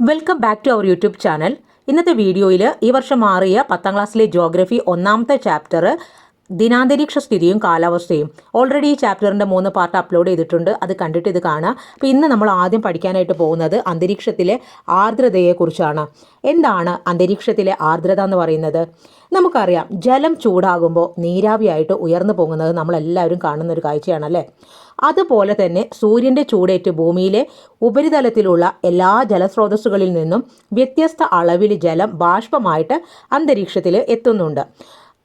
Welcome back to our YouTube channel ഇന്നത്തെ വീഡിയോയിൽ ഈ വർഷം മാറിയ പത്താം ക്ലാസ്സിലെ ജോഗ്രഫി ഒന്നാമത്തെ ചാപ്റ്റർ ദിനാന്തരീക്ഷ സ്ഥിതിയും കാലാവസ്ഥയും. ഓൾറെഡി ഈ ചാപ്റ്ററിന്റെ മൂന്ന് പാർട്ട് അപ്ലോഡ് ചെയ്തിട്ടുണ്ട്. അത് കണ്ടിട്ട് ഇത് കാണുക അപ്പോൾ ഇന്ന് നമ്മൾ ആദ്യം പഠിക്കാനായിട്ട് പോകുന്നത് അന്തരീക്ഷത്തിലെ ആർദ്രതയെക്കുറിച്ചാണ്. എന്താണ് അന്തരീക്ഷത്തിലെ ആർദ്രത എന്ന് പറയുന്നത്? നമുക്കറിയാം ജലം ചൂടാകുമ്പോൾ നീരാവിയായിട്ട് ഉയർന്നു പോകുന്നത് നമ്മളെല്ലാവരും കാണുന്ന ഒരു കാഴ്ചയാണല്ലേ? അതുപോലെ തന്നെ സൂര്യന്റെ ചൂടേറ്റ് ഭൂമിയിലെ ഉപരിതലത്തിലുള്ള എല്ലാ ജലസ്രോതസ്സുകളിൽ നിന്നും വ്യത്യസ്ത അളവിൽ ജലം ബാഷ്പമായിട്ട് അന്തരീക്ഷത്തിൽ എത്തുന്നുണ്ട്.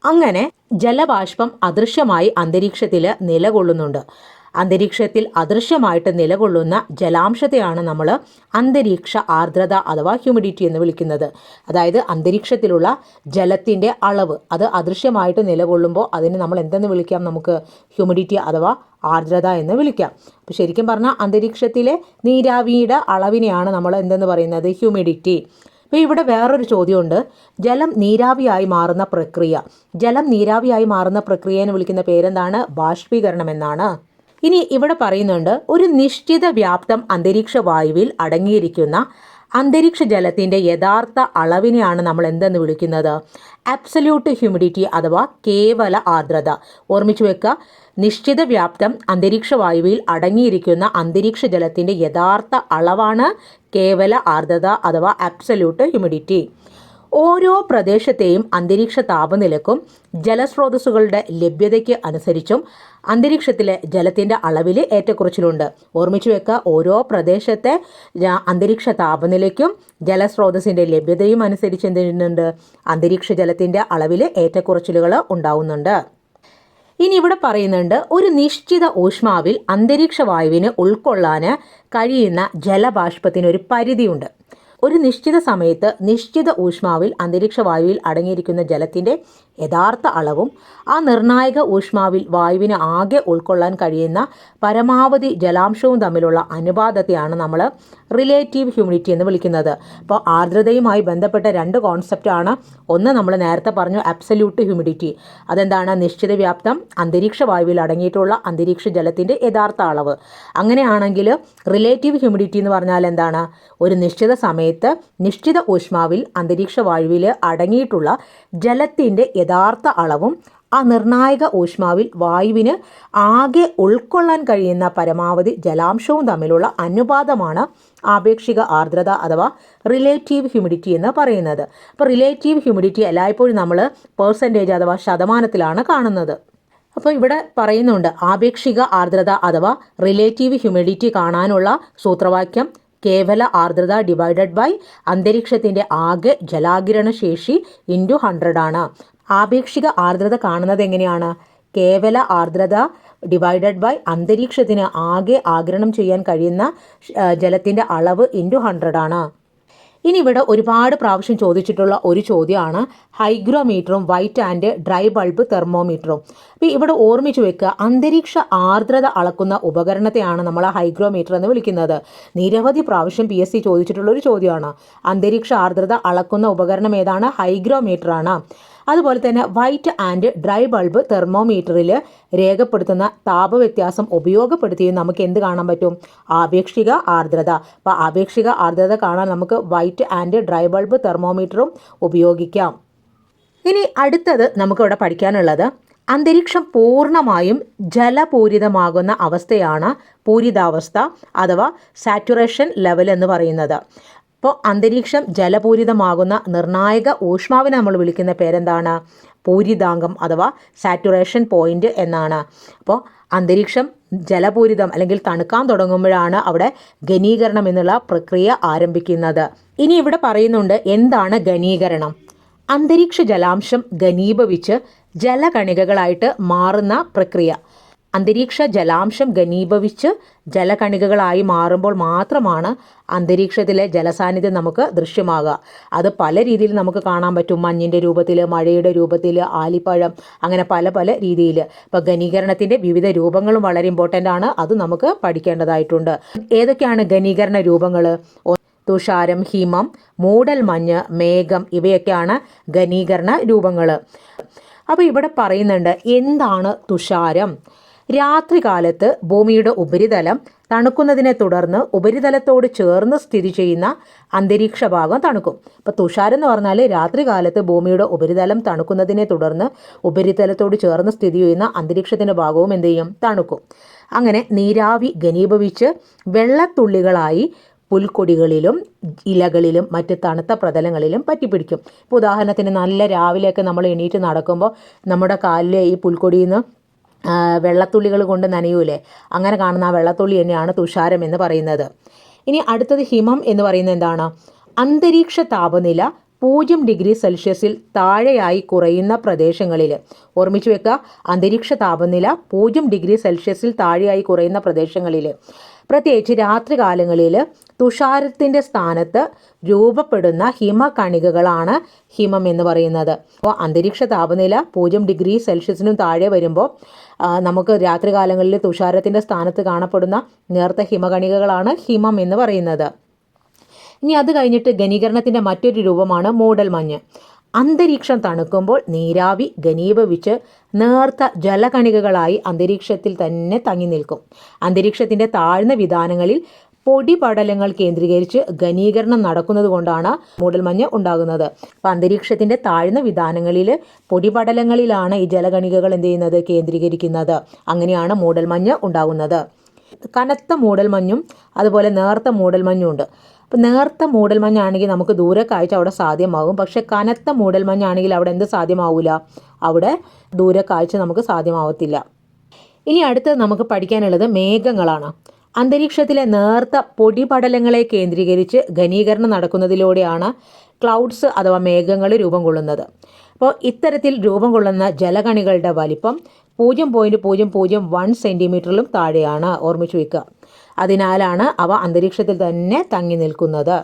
അങ്ങനെ ജലബാഷ്പം അദൃശ്യമായി അന്തരീക്ഷത്തിൽ നിലകൊള്ളുന്നുണ്ട്. അന്തരീക്ഷത്തിൽ അദൃശ്യമായിട്ട് നിലകൊള്ളുന്ന ജലാംശത്തെയാണ് നമ്മൾ അന്തരീക്ഷ ആർദ്രത അഥവാ ഹ്യൂമിഡിറ്റി എന്ന് വിളിക്കുന്നത്. അതായത് അന്തരീക്ഷത്തിലുള്ള ജലത്തിന്റെ അളവ് അത് അദൃശ്യമായിട്ട് നിലകൊള്ളുമ്പോൾ അതിന് നമ്മൾ എന്തെന്ന് വിളിക്കാം? നമുക്ക് ഹ്യൂമിഡിറ്റി അഥവാ ആർദ്രത എന്ന് വിളിക്കാം. അപ്പോൾ ശരിക്കും പറഞ്ഞാൽ അന്തരീക്ഷത്തിലെ നീരാവിയുടെ അളവിനെയാണ് നമ്മൾ എന്തെന്ന് പറയുന്നത്? ഹ്യൂമിഡിറ്റി അപ്പോൾ ഇവിടെ വേറൊരു ചോദ്യമുണ്ട്. ജലം നീരാവിയായി മാറുന്ന പ്രക്രിയ. ജലം നീരാവിയായി മാറുന്ന പ്രക്രിയ എന്ന് വിളിക്കുന്ന പേരെന്താണ്? ബാഷ്പീകരണം എന്നാണ് ഇനി ഇവിടെ പറയുന്നുണ്ട് ഒരു നിശ്ചിത വ്യാപ്തം അന്തരീക്ഷ വായുവിൽ അടങ്ങിയിരിക്കുന്ന അന്തരീക്ഷ ജലത്തിന്റെ യഥാർത്ഥ അളവിനെയാണ് നമ്മൾ എന്തെന്ന് വിളിക്കുന്നത്? അബ്സല്യൂട്ട് ഹ്യൂമിഡിറ്റി അഥവാ കേവല ആർദ്രത. ഓർമ്മിച്ചു വെക്കുക നിശ്ചിത വ്യാപ്തം അന്തരീക്ഷ വായുവിൽ അടങ്ങിയിരിക്കുന്ന അന്തരീക്ഷ ജലത്തിന്റെ യഥാർത്ഥ അളവാണ് കേവല ആർദ്രത അഥവാ അബ്സല്യൂട്ട് ഹ്യൂമിഡിറ്റി ഓരോ പ്രദേശത്തെയും അന്തരീക്ഷ താപനിലക്കും ജലസ്രോതസ്സുകളുടെ ലഭ്യതയ്ക്ക് അനുസരിച്ചും അന്തരീക്ഷത്തിലെ ജലത്തിന്റെ അളവിൽ ഏറ്റക്കുറച്ചിലുണ്ട്. ഓർമ്മിച്ചു വെക്കുക ഓരോ പ്രദേശത്തെ അന്തരീക്ഷ താപനിലയ്ക്കും ജലസ്രോതസ്സിന്റെ ലഭ്യതയും അനുസരിച്ച് എന്ത് അന്തരീക്ഷ ജലത്തിന്റെ അളവിൽ ഏറ്റക്കുറച്ചിലുകൾ ഉണ്ടാവുന്നുണ്ട്. ഇനി ഇവിടെ പറയുന്നുണ്ട് ഒരു നിശ്ചിത ഊഷ്മാവിൽ അന്തരീക്ഷ വായുവിന് ഉൾക്കൊള്ളാൻ കഴിയുന്ന ജലബാഷ്പത്തിന് ഒരു പരിധിയുണ്ട്. ഒരു നിശ്ചിത സമയത്ത് നിശ്ചിത ഊഷ്മാവിൽ അന്തരീക്ഷ വായുവിൽ അടങ്ങിയിരിക്കുന്ന ജലത്തിന്റെ യഥാർത്ഥ അളവും ആ നിർണായക ഊഷ്മാവിൽ വായുവിന് ആകെ ഉൾക്കൊള്ളാൻ കഴിയുന്ന പരമാവധി ജലാംശവും തമ്മിലുള്ള അനുപാതത്തെയാണ് നമ്മൾ റിലേറ്റീവ് ഹ്യൂമിഡിറ്റി എന്ന് വിളിക്കുന്നത്. അപ്പോൾ ആർദ്രതയുമായി ബന്ധപ്പെട്ട രണ്ട് കോൺസെപ്റ്റാണ് ഒന്ന് നമ്മൾ നേരത്തെ പറഞ്ഞു അബ്സല്യൂട്ട് ഹ്യൂമിഡിറ്റി അതെന്താണ്? നിശ്ചിത വ്യാപ്തം അന്തരീക്ഷ വായുവിൽ അടങ്ങിയിട്ടുള്ള അന്തരീക്ഷ ജലത്തിന്റെ യഥാർത്ഥ അളവ്. അങ്ങനെയാണെങ്കിൽ റിലേറ്റീവ് ഹ്യൂമിഡിറ്റി എന്ന് പറഞ്ഞാൽ എന്താണ്? ഒരു നിശ്ചിത സമയത്ത് നിശ്ചിത ഊഷ്മാവിൽ അന്തരീക്ഷ വായുവിൽ അടങ്ങിയിട്ടുള്ള ജലത്തിന്റെ യഥാർത്ഥ അളവും ആ നിർണായക ഊഷ്മാവിൽ വായുവിന് ആകെ ഉൾക്കൊള്ളാൻ കഴിയുന്ന പരമാവധി ജലാംശവും തമ്മിലുള്ള അനുപാതമാണ് ആപേക്ഷിക ആർദ്രത അഥവാ റിലേറ്റീവ് ഹ്യൂമിഡിറ്റി എന്ന് പറയുന്നത്. അപ്പോൾ റിലേറ്റീവ് ഹ്യൂമിഡിറ്റി എല്ലായ്പ്പോഴും നമ്മൾ പേഴ്സന്റേജ് അഥവാ ശതമാനത്തിലാണ് കാണുന്നത്. അപ്പോൾ ഇവിടെ പറയുന്നുണ്ട് ആപേക്ഷിക ആർദ്രത അഥവാ റിലേറ്റീവ് ഹ്യൂമിഡിറ്റി കാണാനുള്ള സൂത്രവാക്യം കേവല ആർദ്രത ഡിവൈഡഡ് ബൈ അന്തരീക്ഷത്തിന്റെ ആകെ ജലാകിരണ ശേഷി ഇന്റു ഹൺഡ്രഡ് ആണ്. ആപേക്ഷിക ആർദ്രത കാണുന്നത് എങ്ങനെയാണ്? കേവല ആർദ്രത ഡിവൈഡഡ് ബൈ അന്തരീക്ഷത്തിന് ആകെ ആഗിരണം ചെയ്യാൻ കഴിയുന്ന ജലത്തിന്റെ അളവ് ഇന്റു ഹൺഡ്രഡ് ആണ്. ഇനി ഇവിടെ ഒരുപാട് പ്രാവശ്യം ചോദിച്ചിട്ടുള്ള ഒരു ചോദ്യമാണ് ഹൈഗ്രോമീറ്ററും വൈറ്റ് ആൻഡ് ഡ്രൈ ബൾബ് തെർമോമീറ്ററും. അപ്പോൾ ഇവിടെ ഓർമ്മിച്ച് വെക്കുക അന്തരീക്ഷ ആർദ്രത അളക്കുന്ന ഉപകരണത്തെയാണ് നമ്മൾ ഹൈഗ്രോമീറ്റർ എന്ന് വിളിക്കുന്നത്. നിരവധി പ്രാവശ്യം പി എസ് സി ചോദിച്ചിട്ടുള്ള ഒരു ചോദ്യമാണ് അന്തരീക്ഷ ആർദ്രത അളക്കുന്ന ഉപകരണം ഏതാണ്? ഹൈഗ്രോമീറ്റർ ആണ് അതുപോലെ തന്നെ വൈറ്റ് ആൻഡ് ഡ്രൈ ബൾബ് തെർമോമീറ്ററിൽ രേഖപ്പെടുത്തുന്ന താപവ്യത്യാസം ഉപയോഗപ്പെടുത്തിയും നമുക്ക് എന്ത് കാണാൻ പറ്റും? ആപേക്ഷിക ആർദ്രത. അപ്പോൾ ആപേക്ഷിക ആർദ്രത കാണാൻ നമുക്ക് വൈറ്റ് ആൻഡ് ഡ്രൈ ബൾബ് തെർമോമീറ്ററും ഉപയോഗിക്കാം. ഇനി അടുത്തത് നമുക്കിവിടെ പഠിക്കാനുള്ളത് അന്തരീക്ഷം പൂർണമായും ജലപൂരിതമാകുന്ന അവസ്ഥയാണ് പൂരിതാവസ്ഥ അഥവാ സാറ്റുറേഷൻ ലെവൽ എന്ന് പറയുന്നത്. അപ്പോൾ അന്തരീക്ഷം ജലപൂരിതമാകുന്ന നിർണായക ഊഷ്മാവിനെ നമ്മൾ വിളിക്കുന്ന പേരെന്താണ്? പൂരിതാംഗം അഥവാ സാറ്റുറേഷൻ പോയിന്റ് എന്നാണ്. അപ്പോൾ അന്തരീക്ഷം ജലപൂരിതം അല്ലെങ്കിൽ തണുക്കാൻ തുടങ്ങുമ്പോഴാണ് അവിടെ ഘനീകരണം എന്നുള്ള പ്രക്രിയ ആരംഭിക്കുന്നത്. ഇനി ഇവിടെ പറയുന്നുണ്ട് എന്താണ് ഘനീകരണം? അന്തരീക്ഷ ജലാംശം ഘനീഭവിച്ച് ജലകണികകളായിട്ട് മാറുന്ന പ്രക്രിയ. അന്തരീക്ഷ ജലാംശം ഘനീഭവിച്ച് ജലകണികകളായി മാറുമ്പോൾ മാത്രമാണ് അന്തരീക്ഷത്തിലെ ജലസാന്നിധ്യം നമുക്ക് ദൃശ്യമാകുക. അത് പല രീതിയിൽ നമുക്ക് കാണാൻ പറ്റും. മഞ്ഞിന്റെ രൂപത്തിൽ മഴയുടെ രൂപത്തിൽ ആലിപ്പഴം അങ്ങനെ പല പല രീതിയിൽ. ഇപ്പോൾ ഘനീകരണത്തിന്റെ വിവിധ രൂപങ്ങളും വളരെ ഇമ്പോർട്ടന്റ് ആണ്. അത് നമുക്ക് പഠിക്കേണ്ടതായിട്ടുണ്ട്. ഏതൊക്കെയാണ് ഘനീകരണ രൂപങ്ങൾ? തുഷാരം ഹിമം മൂടൽ മഞ്ഞ് മേഘം ഇവയൊക്കെയാണ് ഘനീകരണ രൂപങ്ങൾ. അപ്പോൾ ഇവിടെ പറയുന്നുണ്ട് എന്താണ് തുഷാരം? രാത്രികാലത്ത് ഭൂമിയുടെ ഉപരിതലം തണുക്കുന്നതിനെ തുടർന്ന് ഉപരിതലത്തോട് ചേർന്ന് സ്ഥിതി ചെയ്യുന്ന അന്തരീക്ഷ ഭാഗം തണുക്കും. ഇപ്പോൾ തുഷാരം എന്ന് പറഞ്ഞാൽ രാത്രികാലത്ത് ഭൂമിയുടെ ഉപരിതലം തണുക്കുന്നതിനെ തുടർന്ന് ഉപരിതലത്തോട് ചേർന്ന് സ്ഥിതി ചെയ്യുന്ന അന്തരീക്ഷത്തിന്റെ ഭാഗവും എന്ത് ചെയ്യും? തണുക്കും. അങ്ങനെ നീരാവി ഘനീഭവിച്ച് വെള്ളത്തുള്ളികളായി പുൽക്കൊടികളിലും ഇലകളിലും മറ്റ് തണുത്ത പ്രതലങ്ങളിലും പറ്റിപ്പിടിക്കും. ഇപ്പോൾ ഉദാഹരണത്തിന് നല്ല രാവിലെയൊക്കെ നമ്മൾ എണീറ്റ് നടക്കുമ്പോൾ നമ്മുടെ കാലിലെ ഈ പുൽക്കൊടിയിൽ നിന്ന് വെള്ളത്തുള്ളികൾ കൊണ്ട് നനയൂലേ? അങ്ങനെ കാണുന്ന ആ വെള്ളത്തുള്ളി തന്നെയാണ് തുഷാരം എന്ന് പറയുന്നത്. ഇനി അടുത്തത് ഹിമം എന്ന് പറയുന്നത് എന്താണ്? അന്തരീക്ഷ താപനില പൂജ്യം ഡിഗ്രി സെൽഷ്യസിൽ താഴെയായി കുറയുന്ന പ്രദേശങ്ങളിൽ. ഓർമ്മിച്ചു വെക്കുക അന്തരീക്ഷ താപനില പൂജ്യം ഡിഗ്രി സെൽഷ്യസിൽ താഴെയായി കുറയുന്ന പ്രദേശങ്ങളിൽ. പ്രത്യേകിച്ച് രാത്രികാലങ്ങളിൽ തുഷാരത്തിന്റെ സ്ഥാനത്ത് രൂപപ്പെടുന്ന ഹിമകണികകളാണ് ഹിമം എന്ന് പറയുന്നത്. അപ്പോൾ അന്തരീക്ഷ താപനില പൂജ്യം ഡിഗ്രി സെൽഷ്യസിനും താഴെ വരുമ്പോൾ നമുക്ക് രാത്രികാലങ്ങളിൽ തുഷാരത്തിന്റെ സ്ഥാനത്ത് കാണപ്പെടുന്ന നേർത്ത ഹിമകണികകളാണ് ഹിമം എന്ന് പറയുന്നത്. ഇനി അത് കഴിഞ്ഞിട്ട് ഘനീകരണത്തിന്റെ മറ്റൊരു രൂപമാണ് മൂടൽമഞ്ഞ്. അന്തരീക്ഷം തണുക്കുമ്പോൾ നീരാവി ഘനീഭവിച്ച് നേർത്ത ജലകണികകളായി അന്തരീക്ഷത്തിൽ തന്നെ തങ്ങി നിൽക്കും. അന്തരീക്ഷത്തിന്റെ താഴ്ന്ന വിധാനങ്ങളിൽ പൊടിപടലങ്ങൾ കേന്ദ്രീകരിച്ച് ഘനീകരണം നടക്കുന്നത് കൊണ്ടാണ് മൂടൽമഞ്ഞ് ഉണ്ടാകുന്നത്. അപ്പം അന്തരീക്ഷത്തിന്റെ താഴ്ന്ന വിധാനങ്ങളിൽ പൊടിപടലങ്ങളിലാണ് ഈ ജലകണികകൾ എന്ത് ചെയ്യുന്നത്? കേന്ദ്രീകരിക്കുന്നത്. അങ്ങനെയാണ് മൂടൽമഞ്ഞ് ഉണ്ടാകുന്നത്. കനത്ത മൂടൽമഞ്ഞും അതുപോലെ നേർത്ത മൂടൽമഞ്ഞും ഉണ്ട്. അപ്പം നേർത്ത മൂടൽമഞ്ഞാണെങ്കിൽ നമുക്ക് ദൂരെ കാഴ്ച അവിടെ സാധ്യമാകും. പക്ഷേ കനത്ത മൂടൽമഞ്ഞാണെങ്കിൽ അവിടെ എന്ത് സാധ്യമാവില്ല അവിടെ ദൂരെ കാഴ്ച നമുക്ക് സാധ്യമാവത്തില്ല. ഇനി അടുത്ത് നമുക്ക് പഠിക്കാനുള്ളത് മേഘങ്ങളാണ്. അന്തരീക്ഷത്തിലെ നേർത്ത പൊടിപടലങ്ങളെ കേന്ദ്രീകരിച്ച് ഘനീകരണം നടക്കുന്നതിലൂടെയാണ് ക്ലൗഡ്സ് അഥവാ മേഘങ്ങൾ രൂപം കൊള്ളുന്നത്. അപ്പോൾ ഇത്തരത്തിൽ രൂപം കൊള്ളുന്ന ജലകണികളുടെ വലിപ്പം പൂജ്യം പോയിന്റ് പൂജ്യം പൂജ്യം വൺ സെന്റിമീറ്ററിലും താഴെയാണ്. ഓർമ്മിച്ചു വയ്ക്കുക അതിനാലാണ് അവ അന്തരീക്ഷത്തിൽ തന്നെ തങ്ങി നിൽക്കുന്നത്.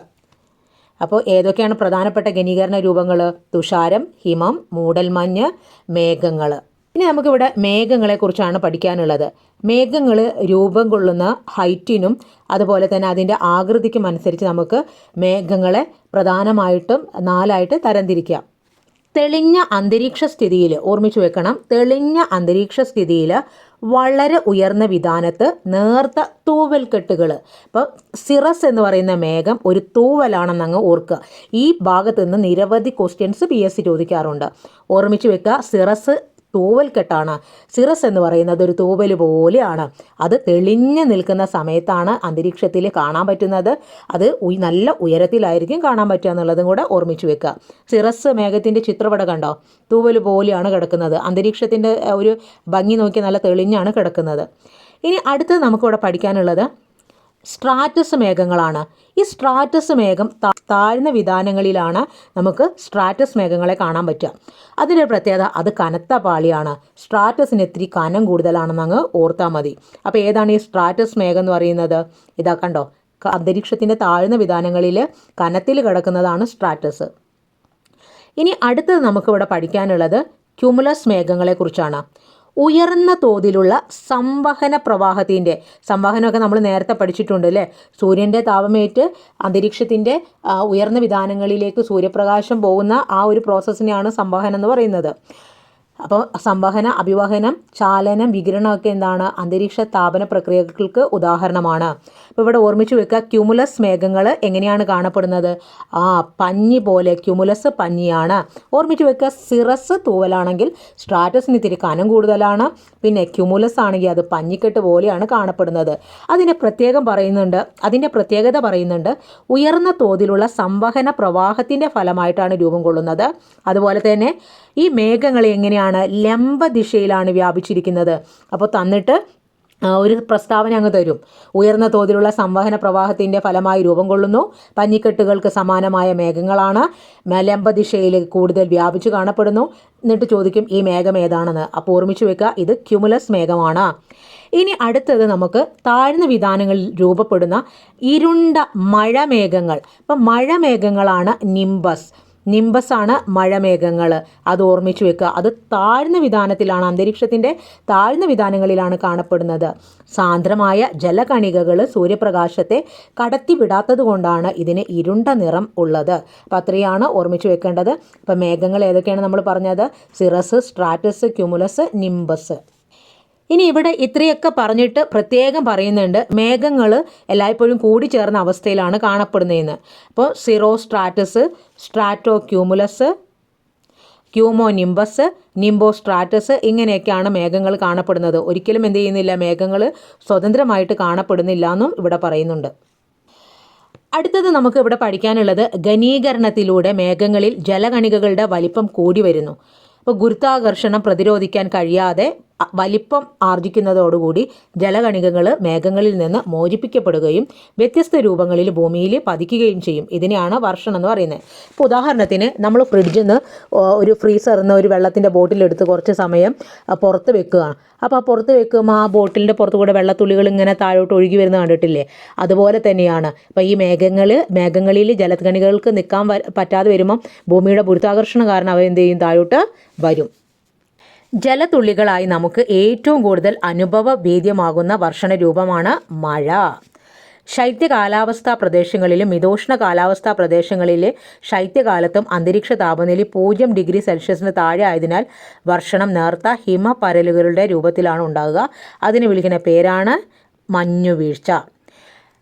അപ്പോൾ ഏതൊക്കെയാണ് പ്രധാനപ്പെട്ട ഘനീകരണ രൂപങ്ങൾ തുഷാരം ഹിമം മൂടൽമഞ്ഞ് മേഘങ്ങൾ ഇനി നമുക്കിവിടെ മേഘങ്ങളെക്കുറിച്ചാണ് പഠിക്കാനുള്ളത്. മേഘങ്ങൾ രൂപം കൊള്ളുന്ന ഹൈറ്റിനും അതുപോലെ തന്നെ അതിന്റെ ആകൃതിക്കും അനുസരിച്ച് നമുക്ക് മേഘങ്ങളെ പ്രധാനമായിട്ടും നാലായിട്ട് തരംതിരിക്കാം. തെളിഞ്ഞ അന്തരീക്ഷ സ്ഥിതിയിൽ ഓർമ്മിച്ചു വെക്കണം തെളിഞ്ഞ അന്തരീക്ഷ സ്ഥിതിയിൽ വളരെ ഉയർന്ന വിധാനത്ത് നേർത്ത തൂവൽ കെട്ടുകൾ ഇപ്പോൾ സിറസ് എന്ന് പറയുന്ന മേഘം ഒരു തൂവലാണെന്ന് അങ്ങ് ഓർക്കുക. ഈ ഭാഗത്ത് നിന്ന് നിരവധി ക്വസ്റ്റ്യൻസ് പി എസ് സി ചോദിക്കാറുണ്ട്. ഓർമ്മിച്ചു വെക്കുക സിറസ് തൂവൽ കെട്ടാണ് സിറസ് എന്ന് പറയുന്നത് ഒരു തോവൽ പോലെയാണ്. അത് തെളിഞ്ഞു നിൽക്കുന്ന സമയത്താണ് അന്തരീക്ഷത്തിൽ കാണാൻ പറ്റുന്നത്. അത് നല്ല ഉയരത്തിലായിരിക്കും കാണാൻ പറ്റുക എന്നുള്ളതും കൂടെ ഓർമ്മിച്ചു വെക്കുക. സിറസ് മേഘത്തിന്റെ ചിത്രപട കണ്ടോ? തൂവൽ പോലെയാണ് കിടക്കുന്നത്. അന്തരീക്ഷത്തിന്റെ ഒരു ഭംഗി നോക്കി നല്ല തെളിഞ്ഞാണ് കിടക്കുന്നത്. ഇനി അടുത്തത് നമുക്കിവിടെ പഠിക്കാനുള്ളത് സ്ട്രാറ്റസ് മേഘങ്ങളാണ്. ഈ സ്ട്രാറ്റസ് മേഘം താഴ്ന്ന വിധാനങ്ങളിലാണ് നമുക്ക് സ്ട്രാറ്റസ് മേഘങ്ങളെ കാണാൻ പറ്റുക. അതിന്റെ പ്രത്യേകത അത് കനത്ത പാളിയാണ്. സ്ട്രാറ്റസിന് ഇത്തിരി കനം കൂടുതലാണെന്ന് അങ്ങ് ഓർത്താൽ മതി. അപ്പോൾ ഏതാണ് ഈ സ്ട്രാറ്റസ് മേഘം എന്ന് പറയുന്നത്? ഇതാ കണ്ടോ അന്തരീക്ഷത്തിന്റെ താഴ്ന്ന വിധാനങ്ങളിൽ കനത്തിൽ കിടക്കുന്നതാണ് സ്ട്രാറ്റസ്. ഇനി അടുത്തത് നമുക്കിവിടെ പഠിക്കാനുള്ളത് ക്യുമുലസ് മേഘങ്ങളെക്കുറിച്ചാണ് ഉയർന്ന തോതിലുള്ള സംവഹന പ്രവാഹത്തിന്റെ സംവഹനമൊക്കെ നമ്മൾ നേരത്തെ പഠിച്ചിട്ടുണ്ട് അല്ലേ? സൂര്യന്റെ താപമേറ്റ് അന്തരീക്ഷത്തിന്റെ ഉയർന്ന വിധാനങ്ങളിലേക്ക് സൂര്യപ്രകാശം പോകുന്ന ആ ഒരു പ്രോസസ്സിനെയാണ് സംവഹനം എന്ന് പറയുന്നത്. അപ്പോൾ സംവഹന അഭിവഹനം ചാലനം വികിരണമൊക്കെ എന്താണ്? അന്തരീക്ഷ താപന പ്രക്രിയകൾക്ക് ഉദാഹരണമാണ്. അപ്പോൾ ഇവിടെ ഓർമ്മിച്ച് വെക്കുക ക്യുമുലസ് മേഘങ്ങൾ എങ്ങനെയാണ് കാണപ്പെടുന്നത്? ആ പഞ്ഞി പോലെ ക്യുമുലസ് പഞ്ഞിയാണ്. ഓർമ്മിച്ച് വെക്കുക സിറസ് തൂവലാണെങ്കിൽ സ്ട്രാറ്റസിന് ഇത്തിരി കനം കൂടുതലാണ്. പിന്നെ ക്യുമുലസ് ആണെങ്കിൽ അത് പഞ്ഞിക്കെട്ട് പോലെയാണ് കാണപ്പെടുന്നത്. അതിനെ പ്രത്യേകം പറയുന്നുണ്ട് അതിന്റെ പ്രത്യേകത പറയുന്നുണ്ട് ഉയർന്ന തോതിലുള്ള സംവഹന പ്രവാഹത്തിന്റെ ഫലമായിട്ടാണ് രൂപം കൊള്ളുന്നത്. അതുപോലെ തന്നെ ഈ മേഘങ്ങൾ എങ്ങനെയാണ് ലംബ ദിശയിലാണ് വ്യാപിച്ചിരിക്കുന്നത്. അപ്പോൾ തന്നിട്ട് ഒരു പ്രസ്താവന അങ്ങ് തരും. ഉയർന്ന തോതിലുള്ള സംവഹന പ്രവാഹത്തിന്റെ ഫലമായി രൂപം കൊള്ളുന്നു. പഞ്ഞിക്കെട്ടുകൾക്ക് സമാനമായ മേഘങ്ങളാണ്. ലംബദിശയിൽ ലംബ ദിശയിൽ കൂടുതൽ വ്യാപിച്ചു കാണപ്പെടുന്നു. എന്നിട്ട് ചോദിക്കും ഈ മേഘം ഏതാണെന്ന്? അപ്പോൾ ഓർമ്മിച്ച് വെക്കുക ഇത് ക്യുമുലസ് മേഘമാണ്. ഇനി അടുത്തത് നമുക്ക് താഴ്ന്ന വിധാനങ്ങളിൽ രൂപപ്പെടുന്ന ഇരുണ്ട മഴമേഘങ്ങൾ. അപ്പം മഴമേഘങ്ങളാണ് നിംബസ്. നിംബസ് ആണ് മഴമേഘങ്ങൾ അത് ഓർമ്മിച്ചു വെക്കുക. അത് താഴ്ന്ന വിധാനത്തിലാണ് അന്തരീക്ഷത്തിന്റെ താഴ്ന്ന വിധാനങ്ങളിലാണ് കാണപ്പെടുന്നത്. സാന്ദ്രമായ ജലകണികകൾ സൂര്യപ്രകാശത്തെ കടത്തിവിടാത്തത് കൊണ്ടാണ് ഇതിന് ഇരുണ്ട നിറം ഉള്ളത്. അപ്പം അത്രയാണ് ഓർമ്മിച്ച് വെക്കേണ്ടത്. അപ്പം മേഘങ്ങൾ ഏതൊക്കെയാണ് നമ്മൾ പറഞ്ഞത്? Cirrus stratus cumulus nimbus. ഇനി ഇവിടെ ഇത്രയൊക്കെ പറഞ്ഞിട്ട് പ്രത്യേകം പറയുന്നുണ്ട് മേഘങ്ങൾ എല്ലായ്പ്പോഴും കൂടിച്ചേർന്ന അവസ്ഥയിലാണ് കാണപ്പെടുന്നതെന്ന്. അപ്പോൾ Syro Stratus സ്ട്രാറ്റോ cumulus Cuomo nimbus നിംബോ Stratus ഇങ്ങനെയൊക്കെയാണ് മേഘങ്ങൾ കാണപ്പെടുന്നത്. ഒരിക്കലും എന്ത് ചെയ്യുന്നില്ല മേഘങ്ങൾ സ്വതന്ത്രമായിട്ട് കാണപ്പെടുന്നില്ല എന്നും ഇവിടെ പറയുന്നുണ്ട്. അടുത്തത് നമുക്ക് ഇവിടെ പഠിക്കാനുള്ളത് ഘനീകരണത്തിലൂടെ മേഘങ്ങളിൽ ജലകണികകളുടെ വലിപ്പം കൂടി വരുന്നു. അപ്പോൾ ഗുരുത്വാകർഷണം പ്രതിരോധിക്കാൻ കഴിയാതെ വലിപ്പം ആർജിക്കുന്നതോടുകൂടി ജലകണികകൾ മേഘങ്ങളിൽ നിന്ന് മോചിപ്പിക്കപ്പെടുകയും വ്യത്യസ്ത രൂപങ്ങളിൽ ഭൂമിയിൽ പതിക്കുകയും ചെയ്യും. ഇതിനെയാണ് വർഷം എന്ന് പറയുന്നത്. ഇപ്പോൾ ഉദാഹരണത്തിന് നമ്മൾ ഫ്രിഡ്ജിൽ നിന്ന് ഒരു ഫ്രീസറിൽ നിന്ന് ഒരു വെള്ളത്തിന്റെ ബോട്ടിലെടുത്ത് കുറച്ച് സമയം പുറത്ത് വെക്കുകയാണ്. അപ്പോൾ ആ പുറത്ത് വെക്കുമ്പോൾ ആ ബോട്ടിലിന്റെ പുറത്ത് കൂടെ വെള്ളത്തുള്ളികൾ ഇങ്ങനെ താഴോട്ട് ഒഴുകി വരുന്ന കണ്ടിട്ടില്ലേ? അതുപോലെ തന്നെയാണ്. അപ്പോൾ ഈ മേഘങ്ങൾ മേഘങ്ങളിൽ ജലകണികൾക്ക് നിൽക്കാൻ പറ്റാതെ വരുമ്പം ഭൂമിയുടെ ഗുരുത്വാകർഷണം കാരണം അവ എന്ത് ചെയ്യും? താഴോട്ട് വരും. ജലതുള്ളികളായി നമുക്ക് ഏറ്റവും കൂടുതൽ അനുഭവവേദ്യമാകുന്ന വർഷണ രൂപമാണ് മഴ. ശൈത്യ കാലാവസ്ഥാ പ്രദേശങ്ങളിലും മിതോഷ്ണ കാലാവസ്ഥാ പ്രദേശങ്ങളിലെ ശൈത്യകാലത്തും അന്തരീക്ഷ താപനില പൂജ്യം ഡിഗ്രി സെൽഷ്യസിന് താഴെ ആയതിനാൽ വർഷണം നേർത്ത ഹിമപരലുകളുടെ രൂപത്തിലാണ് ഉണ്ടാകുക. അതിന് വിളിക്കുന്ന പേരാണ് മഞ്ഞുവീഴ്ച.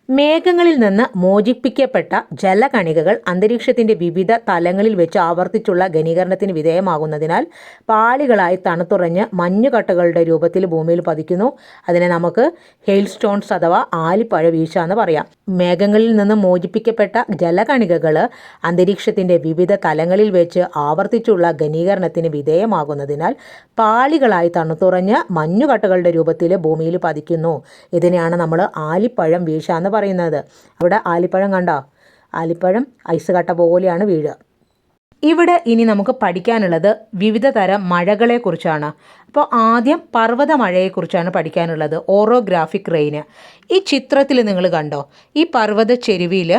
മേഘങ്ങളിൽ നിന്ന് മോചിപ്പിക്കപ്പെട്ട ജലകണികകൾ അന്തരീക്ഷത്തിന്റെ വിവിധ തലങ്ങളിൽ വെച്ച് ആവർത്തിച്ചുള്ള ഘനീകരണത്തിന് വിധേയമാകുന്നതിനാൽ പാളികളായി തണുത്തുറഞ്ഞ് മഞ്ഞുകട്ടകളുടെ രൂപത്തിൽ ഭൂമിയിൽ പതിക്കുന്നു. അതിനെ നമുക്ക് ഹെയിൽ സ്റ്റോൺസ് അഥവാ ആലിപ്പഴ വീഴ്ച എന്ന് പറയാം. മേഘങ്ങളിൽ നിന്ന് മോചിപ്പിക്കപ്പെട്ട ജലകണികകൾ അന്തരീക്ഷത്തിന്റെ വിവിധ തലങ്ങളിൽ വെച്ച് ആവർത്തിച്ചുള്ള ഘനീകരണത്തിന് വിധേയമാകുന്നതിനാൽ പാളികളായി തണുത്തുറഞ്ഞ് മഞ്ഞുകട്ടകളുടെ രൂപത്തിൽ ഭൂമിയിൽ പതിക്കുന്നു. ഇതിനെയാണ് നമ്മൾ ആലിപ്പഴം വീഴ്ച എന്ന് പറയുന്നത്. അവിടെ ആലിപ്പഴം കണ്ടോ? ആലിപ്പഴം ഐസ് കട്ട പോലെയാണ് വീഴുക. ഇവിടെ ഇനി നമുക്ക് പഠിക്കാനുള്ളത് വിവിധ തരം മഴകളെക്കുറിച്ചാണ്. അപ്പോൾ ആദ്യം പർവത മഴയെക്കുറിച്ചാണ് പഠിക്കാനുള്ളത് ഓറോഗ്രാഫിക് റെയിന് ഈ ചിത്രത്തിൽ നിങ്ങൾ കണ്ടോ? ഈ പർവത ചെരുവിൽ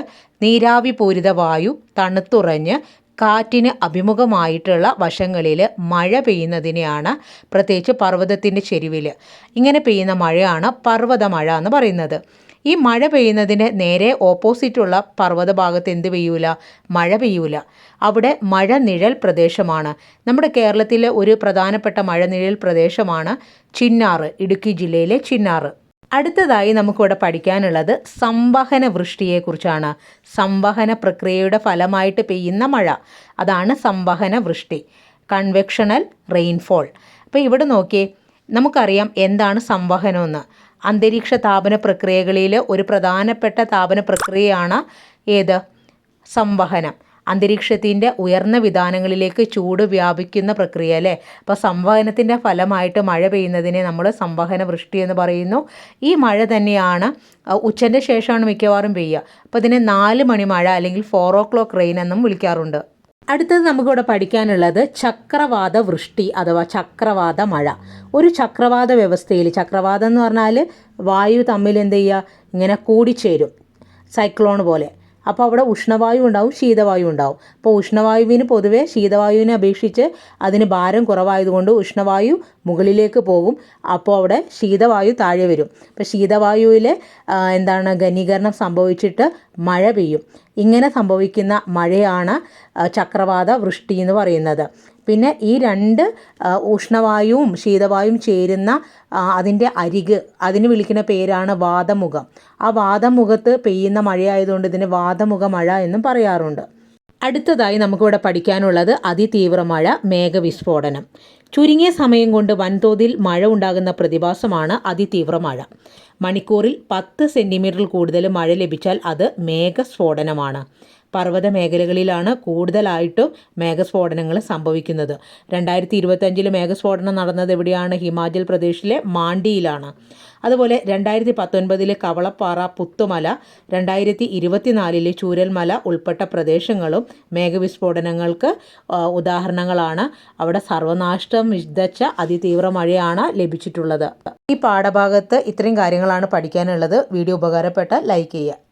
നീരാവി പൂരിത വായു തണുത്തുറഞ്ഞ് കാറ്റിന് അഭിമുഖമായിട്ടുള്ള വശങ്ങളിൽ മഴ പെയ്യുന്നതിനെയാണ് പ്രത്യേകിച്ച് പർവതത്തിന്റെ ചെരുവിൽ. ഇങ്ങനെ പെയ്യുന്ന മഴയാണ് പർവത മഴ എന്ന് പറയുന്നത്. ഈ മഴ പെയ്യുന്നതിന് നേരെ ഓപ്പോസിറ്റുള്ള പർവത ഭാഗത്ത് എന്ത് പെയ്യൂല? മഴ പെയ്യൂല. അവിടെ മഴ നിഴൽ പ്രദേശമാണ്. നമ്മുടെ കേരളത്തിലെ ഒരു പ്രധാനപ്പെട്ട മഴ നിഴൽ പ്രദേശമാണ് ചിന്നാറ് ഇടുക്കി ജില്ലയിലെ ചിന്നാറ്. അടുത്തതായി നമുക്കിവിടെ പഠിക്കാനുള്ളത് സംവഹന വൃഷ്ടിയെക്കുറിച്ചാണ്. സംവഹന പ്രക്രിയയുടെ ഫലമായിട്ട് പെയ്യുന്ന മഴ. അതാണ് സംവഹന വൃഷ്ടി. കൺവെക്ഷണൽ റെയിൻഫോൾ അപ്പോൾ ഇവിടെ നോക്കിയേ നമുക്കറിയാം എന്താണ് സംവഹനമെന്ന്. അന്തരീക്ഷ താപന പ്രക്രിയകളിൽ ഒരു പ്രധാനപ്പെട്ട താപന പ്രക്രിയയാണ് ഏത്? സംവഹനം. അന്തരീക്ഷത്തിന്റെ ഉയർന്ന വിധാനങ്ങളിലേക്ക് ചൂട് വ്യാപിക്കുന്ന പ്രക്രിയ അല്ലേ? അപ്പോൾ സംവഹനത്തിന്റെ ഫലമായിട്ട് മഴ പെയ്യുന്നതിനെ നമ്മൾ സംവഹന വൃഷ്ടി എന്ന് പറയുന്നു. ഈ മഴ തന്നെയാണ് ഉച്ചന്റെ ശേഷമാണ് മിക്കവാറും പെയ്യുക. അപ്പോൾ ഇതിനെ നാല് മണി മഴ അല്ലെങ്കിൽ ഫോർ ഓ ക്ലോക്ക് റെയിൻ എന്നും വിളിക്കാറുണ്ട്. അടുത്തത് നമുക്കിവിടെ പഠിക്കാനുള്ളത് ചക്രവാത വൃഷ്ടി അഥവാ ചക്രവാത മഴ ഒരു ചക്രവാത വ്യവസ്ഥയിൽ ചക്രവാതം എന്ന് പറഞ്ഞാൽ വായു തമ്മിൽ എന്ത് ചെയ്യുക? ഇങ്ങനെ കൂടിച്ചേരും. സൈക്ലോൺ പോലെ. അപ്പോൾ അവിടെ ഉഷ്ണവായു ഉണ്ടാവും ശീതവായു ഉണ്ടാവും. അപ്പോൾ ഉഷ്ണവായുവിന് പൊതുവേ ശീതവായുവിനെ അപേക്ഷിച്ച് അതിന് ഭാരം കുറവായതുകൊണ്ട് ഉഷ്ണവായു മുകളിലേക്ക് പോകും. അപ്പോൾ അവിടെ ശീതവായു താഴെ വരും. അപ്പോൾ ശീതവായുവിൽ എന്താണ് ഘനീകരണം സംഭവിച്ചിട്ട് മഴ പെയ്യും. ഇങ്ങനെ സംഭവിക്കുന്ന മഴയാണ് ചക്രവാത വൃഷ്ടി എന്ന് പറയുന്നത്. പിന്നെ ഈ രണ്ട് ഉഷ്ണവായുവും ശീതവായുവും ചേരുന്ന അതിന്റെ അരിക് അതിന് വിളിക്കുന്ന പേരാണ് വാദമുഖം ആ വാതമുഖത്ത് പെയ്യുന്ന മഴയായതുകൊണ്ട് ഇതിന് വാദമുഖ മഴ എന്നും പറയാറുണ്ട്. അടുത്തതായി നമുക്കിവിടെ പഠിക്കാനുള്ളത് അതിതീവ്ര മഴ മേഘവിസ്ഫോടനം. ചുരുങ്ങിയ സമയം കൊണ്ട് വൻതോതിൽ മഴ ഉണ്ടാകുന്ന പ്രതിഭാസമാണ് അതിതീവ്ര മഴ. മണിക്കൂറിൽ പത്ത് സെന്റിമീറ്ററിൽ കൂടുതൽ മഴ ലഭിച്ചാൽ അത് മേഘസ്ഫോടനമാണ്. പർവത മേഖലകളിലാണ് കൂടുതലായിട്ടും മേഘസ്ഫോടനങ്ങൾ സംഭവിക്കുന്നത്. രണ്ടായിരത്തി ഇരുപത്തഞ്ചിൽ മേഘസ്ഫോടനം നടന്നത് എവിടെയാണ്? ഹിമാചൽ പ്രദേശിലെ മാണ്ടിയിലാണ് അതുപോലെ രണ്ടായിരത്തി പത്തൊൻപതിലെ കവളപ്പാറ പുത്തുമല രണ്ടായിരത്തി ഇരുപത്തിനാലിലെ ചൂരൽമല ഉൾപ്പെട്ട പ്രദേശങ്ങളും മേഘവിസ്ഫോടനങ്ങൾക്ക് ഉദാഹരണങ്ങളാണ്. അവിടെ സർവനാഷ്ടം വിതച്ച അതിതീവ്ര മഴയാണ് ലഭിച്ചിട്ടുള്ളത്. ഈ പാഠഭാഗത്ത് ഇത്രയും കാര്യങ്ങളാണ് പഠിക്കാനുള്ളത്. വീഡിയോ ഉപകാരപ്പെട്ട ലൈക്ക് ചെയ്യുക.